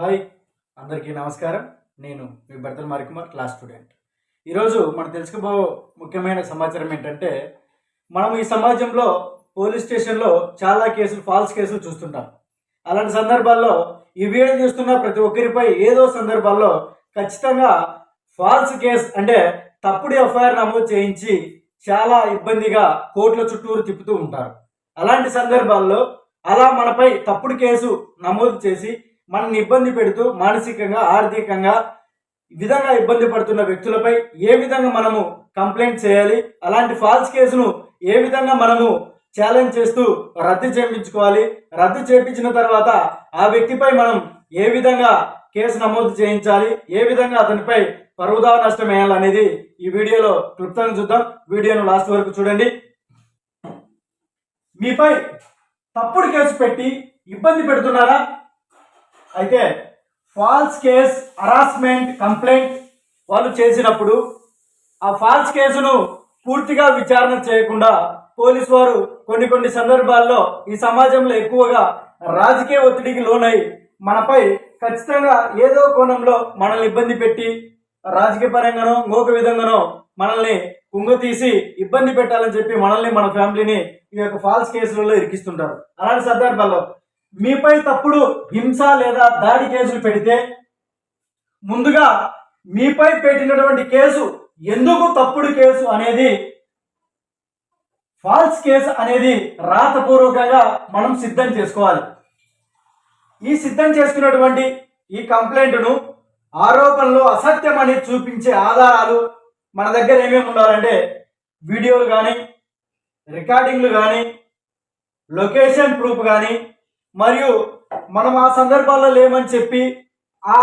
Hi అందరికీ నమస్కారం. నేను మీ భర్తల మారికుమార్ క్లాస్ స్టూడెంట్. ఈరోజు మనం తెలుసుకోబో ముఖ్యమైన సమాచారం ఏంటంటే మనం ఈ సమాజంలో పోలీస్ స్టేషన్లో చాలా కేసులు ఫాల్స్ కేసులు చూస్తుంటాం. అలాంటి సందర్భాల్లో ఈ వీడియో చూస్తున్న ప్రతి ఒక్కరిపై ఏదో సందర్భాల్లో ఖచ్చితంగా ఫాల్స్ కేసు అంటే తప్పుడు ఎఫ్ఐఆర్ నమోదు చేయించి చాలా ఇబ్బందిగా కోర్టుల చుట్టూరు తిప్పుతూ ఉంటారు. అలాంటి సందర్భాల్లో అలా మనపై తప్పుడు కేసు నమోదు చేసి మనల్ని ఇబ్బంది పెడుతూ మానసికంగా ఆర్థికంగా విధంగా ఇబ్బంది పడుతున్న వ్యక్తులపై ఏ విధంగా మనము కంప్లైంట్ చేయాలి అలాంటి ఫాల్స్ కేసును ఏ విధంగా మనము ఛాలెంజ్ చేస్తూ రద్దు చేయించుకోవాలి రద్దు చేయించిన తర్వాత ఆ వ్యక్తిపై మనం ఏ విధంగా కేసు నమోదు చేయించాలి ఏ విధంగా అతనిపై పరువుదా నష్టం వేయాలనేది ఈ వీడియోలో క్లుప్తంగా చూద్దాం. వీడియోను లాస్ట్ వరకు చూడండి. మీపై తప్పుడు కేసు పెట్టి ఇబ్బంది పెడుతున్నారా? అయితే ఫాల్స్ కేస్ హరాస్మెంట్ కంప్లైంట్ వాళ్ళు చేసినప్పుడు ఆ ఫాల్స్ కేసును పూర్తిగా విచారణ చేయకుండా పోలీసు వారు కొన్ని కొన్ని సందర్భాల్లో ఈ సమాజంలో ఎక్కువగా రాజకీయ ఒత్తిడికి లోనై మనపై ఖచ్చితంగా ఏదో కోణంలో మనల్ని ఇబ్బంది పెట్టి రాజకీయ పరంగానో ఇంకొక విధంగానో మనల్ని కుంగ తీసి ఇబ్బంది పెట్టాలని చెప్పి మనల్ని మన ఫ్యామిలీని ఈ యొక్క ఫాల్స్ కేసులలో ఇరికిస్తుంటారు. అలాంటి సందర్భాల్లో మీపై తప్పుడు హింస లేదా దాడి కేసులు పెడితే ముందుగా మీపై పెట్టినటువంటి కేసు ఎందుకు తప్పుడు కేసు అనేది ఫాల్స్ కేసు అనేది రాతపూర్వకంగా మనం సిద్ధం చేసుకోవాలి. ఈ సిద్ధం చేసుకున్నటువంటి ఈ కంప్లైంట్ను ఆరోపణలు అసత్యం అని చూపించే ఆధారాలు మన దగ్గర ఏమేమి ఉండాలంటే వీడియోలు కానీ రికార్డింగ్లు కానీ లొకేషన్ ప్రూఫ్ కానీ మరియు మనం ఆ సందర్భాల్లో లేమని చెప్పి ఆ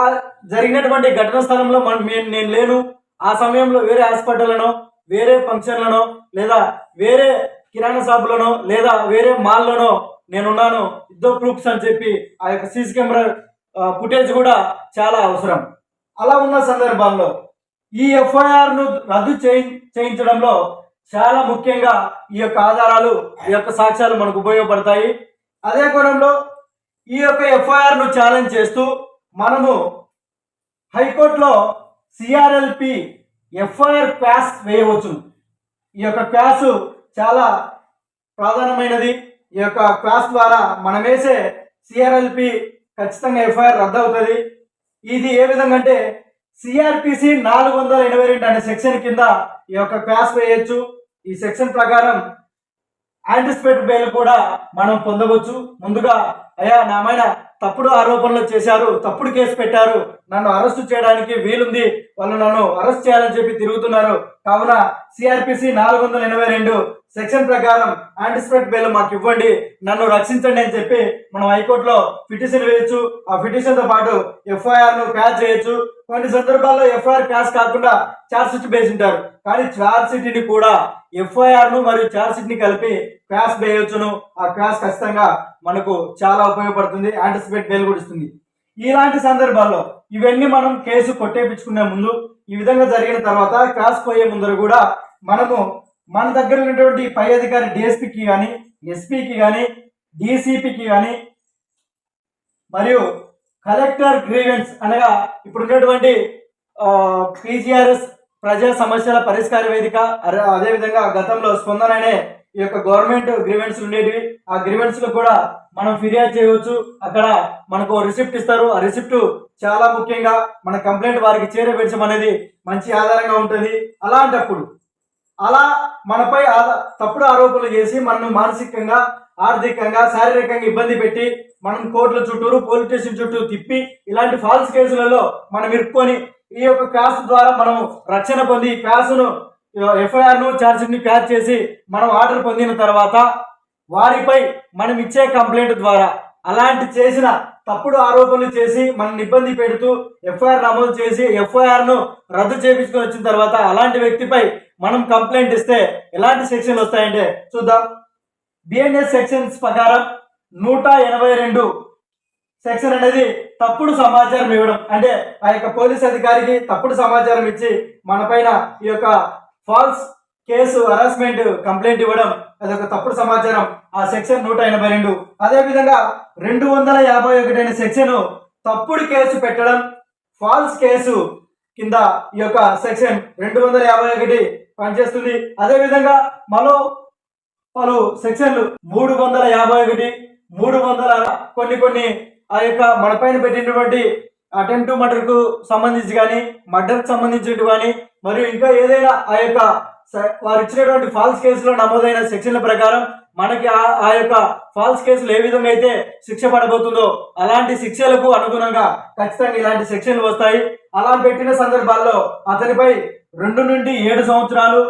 జరిగినటువంటి ఘటన స్థలంలో మనం నేను లేను. ఆ సమయంలో వేరే హాస్పిటల్లోనో వేరే ఫంక్షన్లనో లేదా వేరే కిరాణా షాపులోనో లేదా వేరే మాల్లోనో నేనున్నాను. ఇద్దరు ప్రూఫ్స్ అని చెప్పి ఆ యొక్క సీసీ కెమెరా ఫుటేజ్ కూడా చాలా అవసరం. అలా ఉన్న సందర్భాల్లో ఈ ఎఫ్ఐఆర్ను రద్దు చేయి చేయించడంలో చాలా ముఖ్యంగా ఈ యొక్క ఆధారాలు ఈ యొక్క సాక్ష్యాలు మనకు ఉపయోగపడతాయి. అదే కోణంలో ఈ యొక్క ఎఫ్ఐఆర్ను ఛాలెంజ్ చేస్తూ మనము హైకోర్టులో సిఆర్ఎల్పి ఎఫ్ఐఆర్ క్వాస్ వేయవచ్చు. ఈ యొక్క క్వాస్ చాలా ప్రధానమైనది ఈ యొక్క క్లాస్ ద్వారా మనం వేసే సిఆర్ఎల్పి ఖచ్చితంగా ఎఫ్ఐఆర్ రద్దు అవుతుంది ఇది ఏ విధంగా అంటే సిఆర్పిసి నాలుగు వందల ఎనభై రెండు అనే సెక్షన్ కింద ఈ యొక్క క్లాస్ వేయచ్చు. ఈ సెక్షన్ ప్రకారం యాంటిసిపేట్ బెయిల్ కూడా మనం పొందవచ్చు. ముందుగా అయ్యా నా పైన తప్పుడు ఆరోపణలు చేశారు తప్పుడు కేసు పెట్టారు నన్ను అరెస్టు చేయడానికి వీలుంది వాళ్ళు నన్ను అరెస్ట్ చేయాలని చెప్పి తిరుగుతున్నారు. కావున సిఆర్పిసి నాలుగు వందల ఎనభై రెండు సెక్షన్ ప్రకారం యాంటిసిపేట్ బెయిల్ మాకు ఇవ్వండి నన్ను రక్షించండి అని చెప్పి మనం హైకోర్టులో పిటిషన్ వేయొచ్చు. ఆ పిటిషన్తో పాటు ఎఫ్ఐఆర్ను క్యాచ్ చేయొచ్చు. కొన్ని సందర్భాల్లో ఎఫ్ఐఆర్ క్యాచ్ కాకుండా ఛార్జ్ షీట్ వేసి ఉంటారు. కానీ ఛార్జ్షీట్ని కూడా ఎఫ్ఐఆర్ను మరియు ఛార్జ్షీట్ని కలిపి క్యాష్ వేయొచ్చును ఆ క్యాష్ ఖచ్చితంగా మనకు చాలా ఉపయోగపడుతుంది యాంటిసిపేట్ బెయిల్ కూడా ఇస్తుంది. ఇలాంటి సందర్భాల్లో ఇవన్నీ మనం కేసు కొట్టేపించుకునే ముందు ఈ విధంగా జరిగిన తర్వాత క్లాస్ పోయే ముందర కూడా మనము మన దగ్గర ఉన్నటువంటి పై అధికారి డిఎస్పికి కానీ ఎస్పీకి కానీ డీసీపీకి కానీ మరియు కలెక్టర్ గ్రీవెన్స్ అనగా ఇప్పుడు ఉన్నటువంటి పీజీఆర్ఎస్ ప్రజా సమస్యల పరిష్కార వేదిక అదేవిధంగా గతంలో స్పందన అనే ఈ యొక్క గవర్నమెంట్ గ్రీవెన్స్ ఉండేటివి. ఆ గ్రీవెన్స్లో కూడా మనం ఫిర్యాదు చేయవచ్చు. అక్కడ మనకు రిసిప్ట్ ఇస్తారు. ఆ రిసిప్ట్ చాలా ముఖ్యంగా మన కంప్లైంట్ వారికి చేరవేర్చడం అనేది మంచి ఆధారంగా ఉంటుంది. అలాంటప్పుడు అలా మనపై తప్పుడు ఆరోపణలు చేసి మనను మానసికంగా ఆర్థికంగా శారీరకంగా ఇబ్బంది పెట్టి మనం కోర్టుల చుట్టూరు పోలీస్ స్టేషన్ చుట్టూ తిప్పి ఇలాంటి ఫాల్స్ కేసులలో మనం ఇరుక్కొని ఈ యొక్క క్యాస్ ద్వారా మనం రక్షణ పొంది క్యాస్ను ఎఫ్ఐఆర్ను ను క్యాచ్ చేసి మనం ఆర్డర్ పొందిన తర్వాత వారిపై మనం ఇచ్చే కంప్లైంట్ ద్వారా అలాంటి చేసిన తప్పుడు ఆరోపణలు చేసి మనల్ని ఇబ్బంది పెడుతూ ఎఫ్ఐఆర్ నమోదు చేసి ఎఫ్ఐఆర్ను రద్దు చేపించుకొని వచ్చిన తర్వాత అలాంటి వ్యక్తిపై మనం కంప్లైంట్ ఇస్తే ఎలాంటి సెక్షన్లు వస్తాయంటే చూద్దాం. బిఎన్ఎస్ సెక్షన్స్ ప్రకారం నూట ఎనభై రెండు సెక్షన్ అనేది తప్పుడు సమాచారం ఇవ్వడం. అంటే ఆ యొక్క పోలీస్ అధికారికి తప్పుడు సమాచారం ఇచ్చి మన పైన ఈ యొక్క ఫాల్స్ కేసు హరాస్మెంట్ కంప్లైంట్ ఇవ్వడం అదొక తప్పుడు సమాచారం. ఆ సెక్షన్ నూట ఎనభై రెండు. అదేవిధంగా రెండు వందల యాభై ఒకటి అనే సెక్షన్ తప్పుడు కేసు పెట్టడం ఫాల్స్ కేసు కింద ఈ యొక్క సెక్షన్ రెండు వందల యాభై ఒకటి పనిచేస్తుంది. అదే విధంగా మరో పలు సెక్షన్లు మూడు వందల యాభై ఒకటి మూడు వందల కొన్ని కొన్ని ఆ యొక్క మనపైన పెట్టినటువంటి అటెంప్ట్ మర్డర్కు సంబంధించి కానీ మర్డర్కు సంబంధించినట్టు కానీ మరియు ఇంకా ఏదైనా ఆ యొక్క వారు ఇచ్చినటువంటి ఫాల్స్ కేసులో నమోదైన సెక్షన్ల ప్రకారం మనకి ఆ ఆ యొక్క ఫాల్స్ కేసులు ఏ విధంగా అయితే శిక్ష పడబోతుందో అలాంటి శిక్షలకు అనుగుణంగా ఖచ్చితంగా ఇలాంటి సెక్షన్లు వస్తాయి. అలా పెట్టిన సందర్భాల్లో అతనిపై రెండు నుండి ఏడు సంవత్సరాలు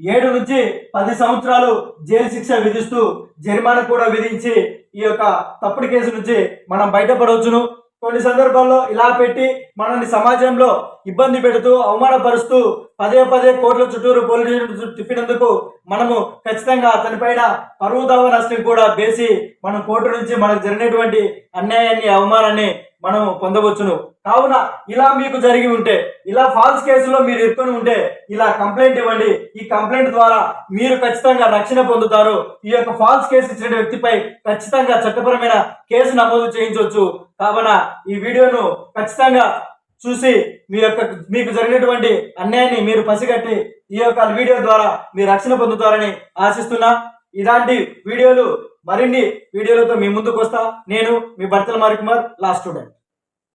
ఏడు నుంచి పది సంవత్సరాలు జైలు శిక్ష విధిస్తూ జరిమానా కూడా విధించి ఈ యొక్క తప్పుడు కేసు నుంచి మనం బయటపడవచ్చును. కొన్ని సందర్భాల్లో ఇలా పెట్టి మనల్ని సమాజంలో ఇబ్బంది పెడుతూ అవమానపరుస్తూ పదే పదే కోట్ల చుట్టూరు పోలీసు తిప్పినందుకు మనము ఖచ్చితంగా అతనిపైన పరువు దావ నష్టం కూడా వేసి మనం కోర్టు నుంచి మనకు జరిగినటువంటి అన్యాయాన్ని అవమానాన్ని మనం పొందవచ్చును. కావున ఇలా మీకు జరిగి ఉంటే ఇలా ఫాల్స్ కేసులో మీరు ఇరుకొని ఉంటే ఇలా కంప్లైంట్ ఇవ్వండి. ఈ కంప్లైంట్ ద్వారా మీరు ఖచ్చితంగా రక్షణ పొందుతారు. ఈ యొక్క ఫాల్స్ కేసు ఇచ్చిన వ్యక్తిపై ఖచ్చితంగా చట్టపరమైన కేసు నమోదు చేయించవచ్చు. కావున ఈ వీడియోను ఖచ్చితంగా చూసి మీ యొక్క మీకు జరిగినటువంటి అన్యాయాన్ని మీరు పసిగట్టి ఈ యొక్క వీడియో ద్వారా మీరు రక్షణ పొందుతారని ఆశిస్తున్నా. ఇలాంటి వీడియోలు మరిన్ని వీడియోలతో మీ ముందుకు వస్తా. నేను మీ భర్తల కుమార్ లాస్ట్ స్టూడెంట్